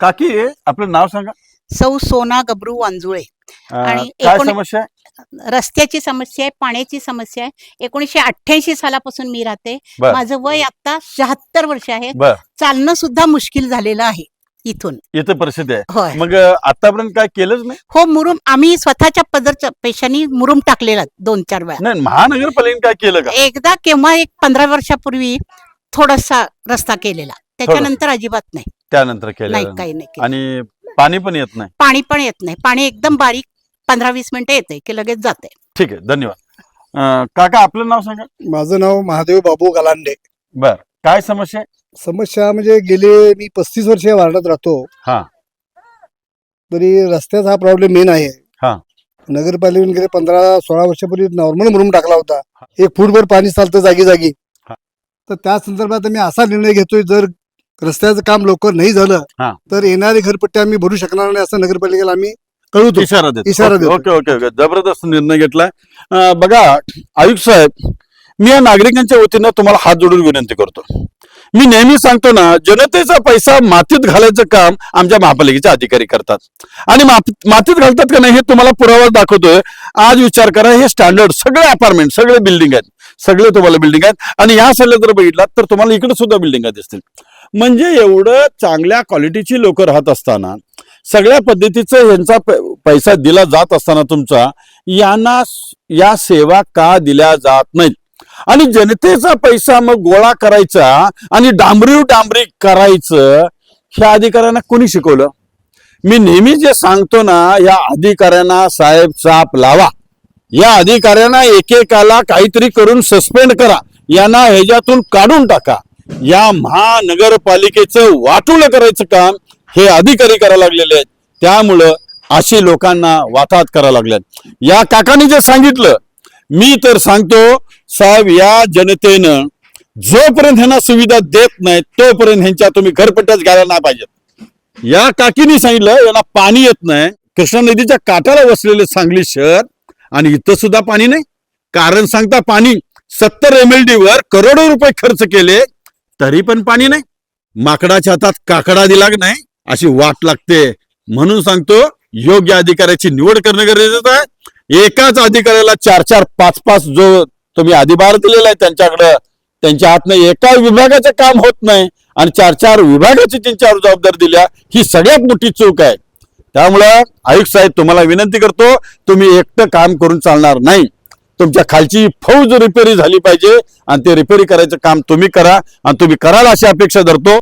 काकी आपलं नाव सांगा. सौ सोना गबरू वांजुळे. आणि काय एकोणी- समस्या आहे? रस्त्याची समस्या आहे पाण्याची समस्या आहे. एकोणीशे अठ्ठ्याऐंशी सालापासून मी राहते. बर. माझं वय आता शहात्तर वर्ष आहे. बर. चालणं सुद्धा मुश्किल झालेलं आहे इथून. इथं परिस्थिती आहे. होय. मग आतापर्यंत काय केलंच नाही? हो मुरुम आम्ही स्वतःच्या पदरच्या पैशानी मुरुम टाकलेला दोन चार वेळा. नाही महानगरपालिकेने काय केलं का? एकदा केव्हा एक पंधरा वर्षापूर्वी थोडासा रस्ता केलेला. त्याच्यानंतर अजिबात नाही. त्यानंतर नाही केलं काही नाही केलं. आणि पाणी पण येत नाही. पाणी पण येत नाही. पाणी एकदम बारीक पंधरा वीस मिनिटं येते की लगेच जाते ठीक आहे धन्यवाद. अं, काका आपलं नाव सांगा. माझं नाव महादेव बाबू गलांडे. बर. काय समस्या? आहे समस्या म्हणजे गेले मी पस्तीस वर्ष या वार्डात राहतो. हा. तरी रस्त्याचा हा प्रॉब्लेम मेन आहे. हा. नगरपालिकेने गेले पंधरा सोळा वर्षापूर्वी नॉर्मल मुरुम टाकला होता. एक फूटभर पाणी चालतं जागी जागी. हा. तर त्या संदर्भात मी असा निर्णय घेतोय जर रस्त्याचं काम लवकर नाही हा. झालं तर येणारी घरपट्टी आम्ही भरू शकणार नाही असं नगरपालिकेला आम्ही कळवतो. इशारा देतो. इशारा ओके, देतो. Okay okay okay. जबरदस्त निर्णय घेतलाय अं, बघा आयुक्त साहेब मी या नागरिकांच्या वतीनं तुम्हाला हात जोडून विनंती करतो. मी नेहमी सांगतो ना जनतेचा पैसा मातीत घालायचं काम आमच्या महापालिकेचे अधिकारी करतात. आणि माप- मातीत घालतात का नाही हे तुम्हाला पुरावा दाखवतोय. आज विचार करा हे स्टँडर्ड सगळे अपार्टमेंट सगळे बिल्डिंग आहेत. सगळे तुम्हाला बिल्डिंग आहेत. आणि या साईडला जर बघितलात तर तुम्हाला इकडे सुद्धा बिल्डिंग दिसतील. म्हणजे एवढं चांगल्या क्वालिटीची लोक राहत असताना सगळ्या पद्धतीचं यांचा पैसा दिला जात असताना तुमचा यांना या सेवा का दिल्या जात नाहीत? आणि जनतेचा पैसा मग गोळा करायचा आणि डांबरीव डांबरी करायचं ह्या अधिकाऱ्यांना कोणी शिकवलं? मी नेहमी जे सांगतो ना या अधिकाऱ्यांना साहेब चाप लावा. या अधिकाऱ्यांना एकेकाला काहीतरी करून सस्पेंड करा. यांना ह्याच्यातून काढून टाका. या महानगरपालिकेचं वाटोळं करायचं काम हे अधिकारी करायला लागलेले आहेत. त्यामुळं अशी लोकांना वाताहत करायला लागल्यात या काकांनी जे सांगितलं मी तर सांगतो साहेब या जनतेनं जोपर्यंत ह्यांना सुविधा देत नाही तोपर्यंत ह्यांच्या तुम्ही घरपट्ट्याच घ्यायला नाही पाहिजेत. या काकीने सांगितलं यांना पाणी येत नाही. कृष्णा नदीच्या काठाला वसलेले सांगली शहर आणि इथं सुद्धा पाणी नाही. कारण सांगता पाणी सत्तर एम एल डी वर करोडो रुपये खर्च केले. तरी पण पाणी नाही. माकडाच्या हातात काकडा दिला की नाही अशी वाट लागते. म्हणून सांगतो योग्य अधिकाऱ्याची निवड करणं गरजेचं आहे. एकाच अधिकाऱ्याला चार चार पाच पाच जो तुम्ही अधिभार दिलेला आहे त्यांच्याकडं त्यांच्या हातनं एका विभागाचं काम होत नाही आणि चार चार विभागाची त्यांच्यावर जबाबदारी दिल्या ही सगळ्यात मोठी चूक आहे. त्यामुळं आयुक्त साहेब तुम्हाला विनंती करतो तुम्ही एकटं काम करून चालणार नाही. तुमच्या खालची फौज रिपेरी झाली पाहिजे. आणि ते रिपेरी करायचं काम तुम्ही करा. आणि तुम्ही कराल अशी अपेक्षा धरतो.